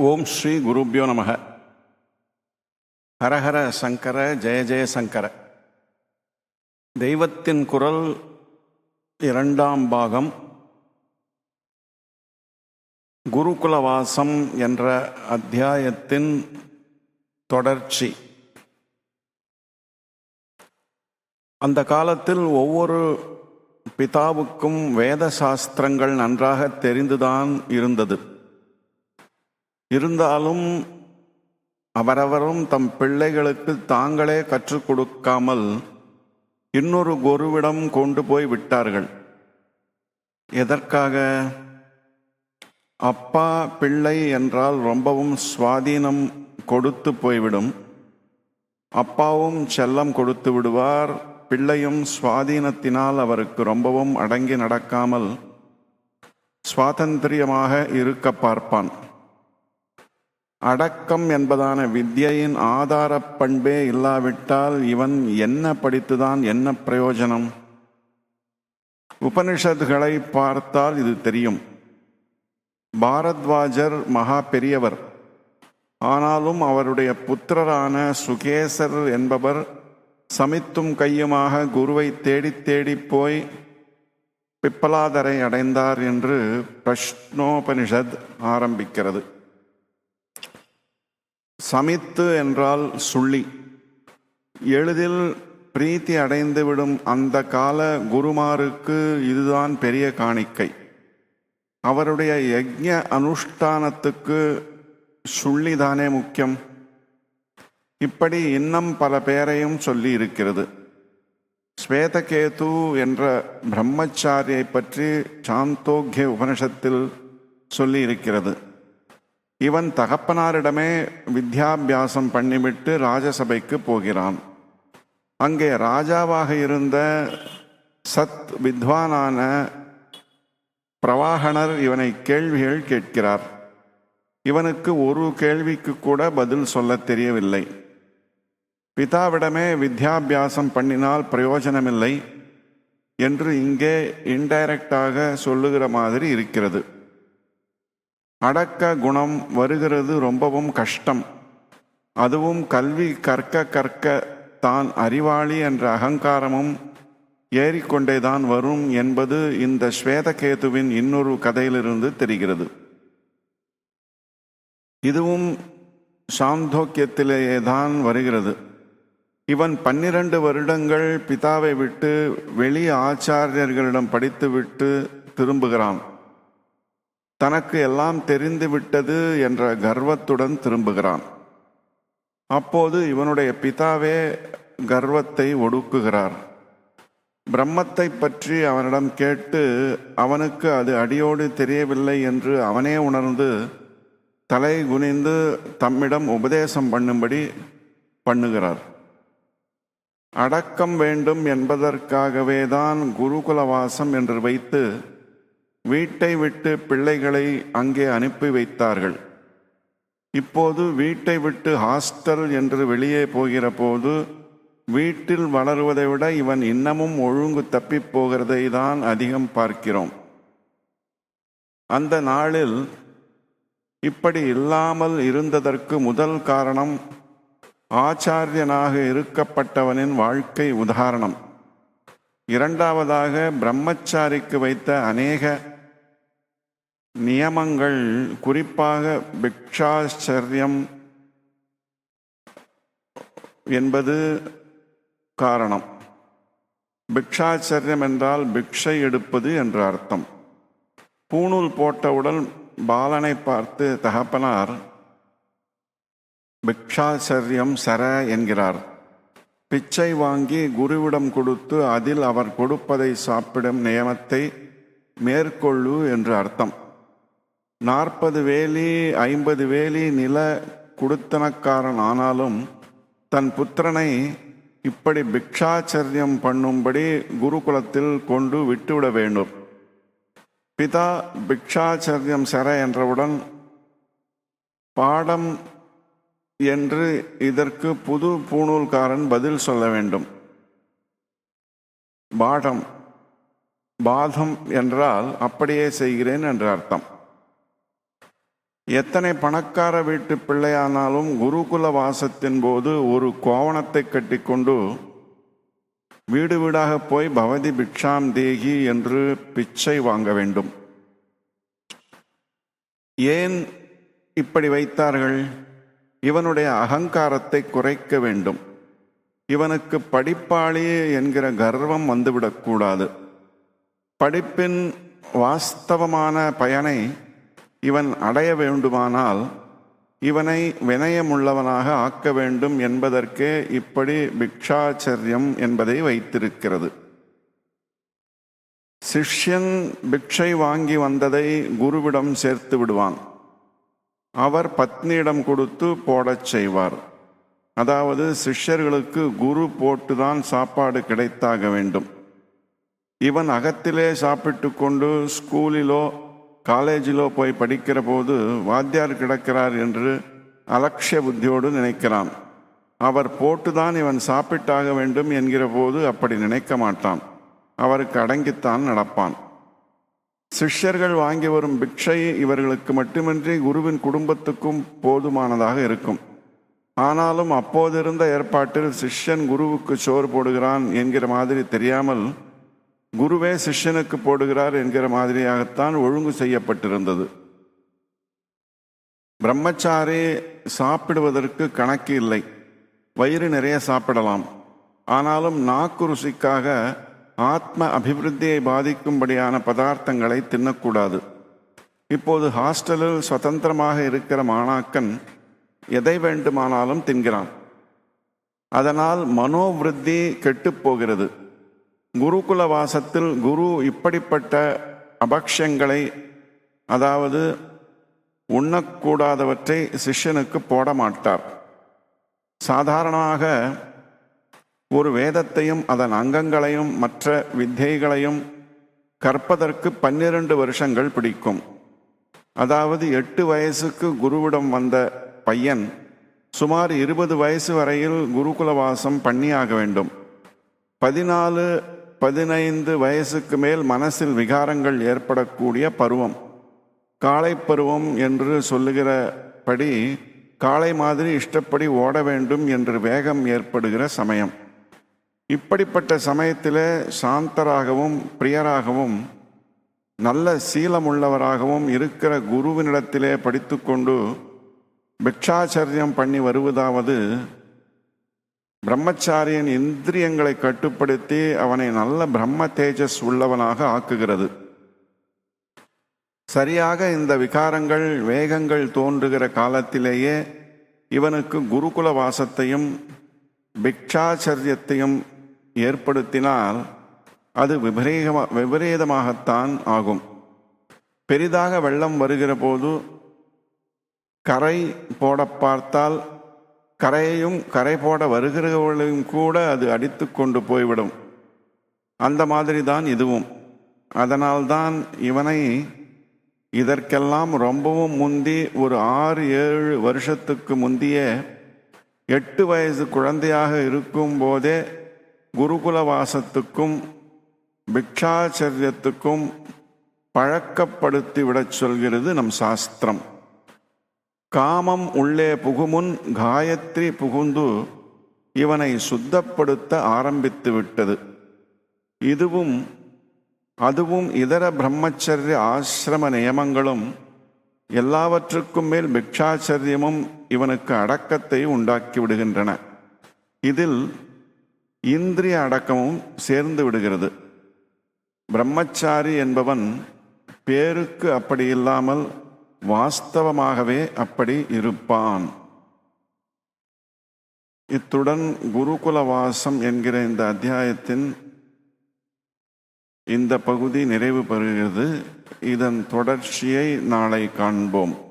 ஓம் ஸ்ரீ குருப்யோ நமக. ஹரஹர சங்கர ஜெய ஜெய சங்கர. தெய்வத்தின் குரல் இரண்டாம் பாகம். குருகுலவாசம் என்ற அத்தியாயத்தின் தொடர்ச்சி. அந்த காலத்தில் ஒவ்வொரு பிதாவுக்கும் வேத சாஸ்திரங்கள் நன்றாக தெரிந்துதான் இருந்தது. இருந்தாலும் அவரவரும் தம் பிள்ளைகளுக்கு தாங்களே கற்றுக் கொடுக்காமல் இன்னொரு குருவிடம் கொண்டு போய் விட்டார்கள். எதற்காக? அப்பா பிள்ளை என்றால் ரொம்பவும் சுவாதீனம் கொடுத்து போய்விடும். அப்பாவும் செல்லம் கொடுத்து விடுவார். பிள்ளையும் சுவாதீனத்தினால் அவருக்கு ரொம்பவும் அடங்கி நடக்காமல் சுவாதந்திரியமாக இருக்க பார்ப்பான். அடக்கம் என்பதான வித்தியையின் ஆதாரப் பண்பே இல்லாவிட்டால் இவன் என்ன படித்துதான் என்ன பிரயோஜனம்? உபனிஷத்துகளை பார்த்தால் இது தெரியும். பாரத்வாஜர் மகா பெரியவர். ஆனாலும் அவருடைய புத்திரரான சுகேசர் என்பவர் சமித்தும் கையுமாக குருவை தேடி தேடி போய் பிப்பலாதரை அடைந்தார் என்று பிரஷ்னோபனிஷத் ஆரம்பிக்கிறது. சமித்து என்றால் சுள்ளி. எளிதில் பிரீத்தி அடைந்துவிடும் அந்த கால குருமாருக்கு இதுதான் பெரிய காணிக்கை. அவருடைய யஜ்ய அனுஷ்டானத்துக்கு சுள்ளிதானே முக்கியம். இப்படி இன்னும் பல பேரையும் சொல்லி இருக்கிறது. ஸ்வேதகேது என்ற பிரம்மச்சாரியை பற்றி சாந்தோக்கிய உபனிஷத்தில் சொல்லி இருக்கிறது. இவன் தகப்பனாரிடமே வித்யாபியாசம் பண்ணிவிட்டு ராஜசபைக்கு போகிறான். அங்கே ராஜாவாக இருந்த சத் வித்வானான பிரவாகணர் இவனை கேள்விகள் கேட்கிறார். இவனுக்கு ஒரு கேள்விக்கு கூட பதில் சொல்ல தெரியவில்லை. பிதாவிடமே வித்யாபியாசம் பண்ணினால் பிரயோஜனமில்லை என்று இங்கே இன்டைரக்டாக சொல்லுகிற மாதிரி இருக்கிறது. அடக்க குணம் வருகிறது ரொம்பவும் கஷ்டம். அதுவும் கல்வி கற்க கற்க தான் அறிவாளி என்ற அகங்காரமும் ஏறிக்கொண்டே தான் வரும் என்பது இந்த ஸ்வேதகேதுவின் இன்னொரு கதையிலிருந்து தெரிகிறது. இதுவும் சாந்தோக்கியத்திலேயே தான் வருகிறது. இவன் பன்னிரண்டு வருடங்கள் பிதாவை விட்டு வெளி ஆச்சாரியர்களிடம் படித்துவிட்டு திரும்புகிறான். தனக்கு எல்லாம் தெரிந்து விட்டது என்ற கர்வத்துடன் திரும்புகிறான். அப்போது இவனுடைய பிதாவே கர்வத்தை ஒடுக்குகிறார். பிரம்மத்தை பற்றி அவனிடம் கேட்டு அவனுக்கு அது அடியோடு தெரியவில்லை என்று அவனே உணர்ந்து தலை குனிந்து தம்மிடம் உபதேசம் பண்ணும்படி பண்ணுகிறார். அடக்கம் வேண்டும் என்பதற்காகவே தான் குருகுலவாசம் என்று வைத்து வீட்டை விட்டு பிள்ளைகளை அங்கே அனுப்பி வைத்தார்கள். இப்போது வீட்டை விட்டு ஹாஸ்டல் என்று வெளியே போகிற போது வீட்டில் வளருவதை விட இவன் இன்னமும் ஒழுங்கு தப்பி போகிறதை தான் அதிகம் பார்க்கிறோம். அந்த நாளில் இப்படி இல்லாமல் இருந்ததற்கு முதல் காரணம் ஆச்சாரியனாக இருக்கப்பட்டவனின் வாழ்க்கை உதாரணம். இரண்டாவதாக பிரம்மச்சாரிக்கு வைத்த அநேக நியமங்கள் குறிப்பாக பிக்ஷாச்சரியம் என்பது காரணம். பிக்ஷாச்சரியம் என்றால் பிக்ஷை எடுப்பது என்ற அர்த்தம். பூணூல் போட்டவுடன் பாலனை பார்த்து தகப்பனார் பிக்ஷாச்சரியம் சர என்கிறார். பிச்சை வாங்கி குருவிடம் கொடுத்து அதில் அவர் கொடுப்பதை சாப்பிடும் நியமத்தை மேற்கொள்ளு என்று அர்த்தம். நாற்பது வேலி ஐம்பது வேலி நில குடுத்தனக்காரன் ஆனாலும் தன் புத்திரனை இப்படி பிக்ஷாச்சரியம் பண்ணும்படி குருகுலத்தில் கொண்டு விட்டுவிட வேண்டும். பிதா பிக்ஷாச்சரியம் செர என்றவுடன் பாடம் என்று இதற்கு புது பூணூல்காரன் பதில் சொல்ல வேண்டும். பாடம். பாதம் என்றால் அப்படியே செய்கிறேன் என்று அர்த்தம். எத்தனை பணக்கார வீட்டு பிள்ளையானாலும் குருகுல வாசத்தின் போது ஒரு கோவணத்தை கட்டிக்கொண்டு வீடு வீடாக போய் பவதி பிக்ஷாம் தேகி என்று பிச்சை வாங்க வேண்டும். ஏன் இப்படி வைத்தார்கள்? இவனுடைய அகங்காரத்தை குறைக்க வேண்டும். இவனுக்கு படிப்பாளி என்கிற கர்வம் வந்துவிடக்கூடாது படிப்பின் வாஸ்தவமான பயனை இவன் அடைய வேண்டுமானால் இவனை வினயமுள்ளவனாக ஆக்க வேண்டும் என்பதற்கே இப்படி பிக்ஷாச்சரியம் என்பதை வைத்திருக்கிறது. சிஷ்யன் பிக்ஷை வாங்கி வந்ததை குருவிடம் சேர்த்து விடுவான். அவர் பத்னியிடம் கொடுத்து போடச் செய்வார். அதாவது சிஷ்யர்களுக்கு குரு போட்டுதான் சாப்பாடு கிடைத்தாக வேண்டும். இவன் அகத்திலே சாப்பிட்டு கொண்டு ஸ்கூலிலோ காலேஜிலோ போய் படிக்கிற போது வாத்தியார் கிடக்கிறார் என்று அலட்சிய புத்தியோடு நினைக்கிறான். அவர் போட்டுதான் இவன் சாப்பிட்டாக வேண்டும் என்கிற போது அப்படி நினைக்க மாட்டான். அவருக்கு அடங்கித்தான் நடப்பான். சிஷ்யர்கள் வாங்கி வரும் பிக்ஷை இவர்களுக்கு மட்டுமின்றி குருவின் குடும்பத்துக்கும் போதுமானதாக இருக்கும். ஆனாலும் அப்போதிருந்த ஏற்பாட்டில் சிஷ்யன் குருவுக்கு சோறு போடுகிறான் என்கிற மாதிரி தெரியாமல் குருவே சிஷ்யனுக்கு போடுகிறார் என்கிற மாதிரியாகத்தான் ஒழுங்கு செய்யப்பட்டிருந்தது. பிரம்மச்சாரி சாப்பிடுவதற்கு கணக்கு இல்லை. வயிறு நிறைய சாப்பிடலாம். ஆனாலும் நாக்கு ருசிக்காக ஆத்ம அபிவிருத்தியை பாதிக்கும்படியான பதார்த்தங்களை தின்னக்கூடாது. இப்போது ஹாஸ்டலில் சுதந்திரமாக இருக்கிற மாணாக்கன் எதை வேண்டுமானாலும் தின்கிறான். அதனால் மனோவிருத்தி கெட்டுப் போகிறது. குருகுல வாசத்தில் குரு இப்படிப்பட்ட அபக்ஷங்களை அதாவது உண்ணக்கூடாதவற்றை சிஷ்யனுக்கு போட மாட்டார் சாதாரணமாக ஒரு வேதத்தையும் அதன் அங்கங்களையும் மற்ற வித்தைகளையும் கற்பதற்கு பன்னிரண்டு வருஷங்கள் பிடிக்கும். அதாவது எட்டு வயசுக்கு குருவிடம் வந்த பையன் சுமார் இருபது வயசு வரையில் குருகுல வாசம் பண்ணியாக வேண்டும். பதினாலு பதினைந்து வயசுக்கு மேல் மனசில் விகாரங்கள் ஏற்படக்கூடிய பருவம். காளை பருவம் என்று சொல்லுகிறபடி காளை மாதிரி இஷ்டப்படி ஓட வேண்டும் என்று வேகம் ஏற்படுகிற சமயம். இப்படிப்பட்ட சமயத்தில் சாந்தராகவும் பிரியராகவும் நல்ல சீலமுள்ளவராகவும் இருக்கிற குருவினிடத்திலே படித்துக்கொண்டு பிக்ஷாச்சரியம் பண்ணி வருவதாவது பிரம்மச்சாரியின் இந்திரியங்களை கட்டுப்படுத்தி அவனை நல்ல பிரம்ம தேஜஸ் உள்ளவனாக ஆக்குகிறது. சரியாக இந்த விகாரங்கள் வேகங்கள் தோன்றுகிற காலத்திலேயே இவனுக்கு குருகுல வாசத்தையும் பிக்ஷாச்சரியத்தையும் ஏற்படுத்தினால் அது விபரீகமா விபரீதமாகத்தான் ஆகும். பெரிதாக வெள்ளம் வருகிற போது கரை போட பார்த்தால் கரையையும் கரை போட வருகிறவர்களையும் கூட அது அடித்து கொண்டு போய்விடும். அந்த மாதிரி தான் இதுவும். அதனால்தான் இவனை இதற்கெல்லாம் ரொம்பவும் முந்தி ஒரு ஆறு ஏழு வருஷத்துக்கு முந்திய எட்டு வயசு குழந்தையாக இருக்கும் போதே குருகுல வாசத்துக்கும் பிக்ஷாச்சரியத்துக்கும் பழக்கப்படுத்தி விடச் சொல்கிறது நம் சாஸ்திரம். காமம் உள்ளே புகுமுன் காயத்ரி புகுந்து இவனை சுத்தப்படுத்த ஆரம்பித்து விட்டது. இதுவும் அதுவும் இதர பிரம்மச்சரிய ஆசிரம நியமங்களும் எல்லாவற்றுக்கும் மேல் பிக்ஷாச்சரியமும் இவனுக்கு அடக்கத்தை உண்டாக்கி விடுகின்றன. இதில் இந்திரிய அடக்கமும் சேர்ந்து விடுகிறது. பிரம்மச்சாரி என்பவன் பேருக்கு அப்படி இல்லாமல் வாஸ்தவமாகவே அப்படி இருப்பான். இத்துடன் குருகுல வாசம் என்கிற இந்த அத்தியாயத்தின் இந்த பகுதி நிறைவு பெறுகிறது. இதன் தொடர்ச்சியை நாளை காண்போம்.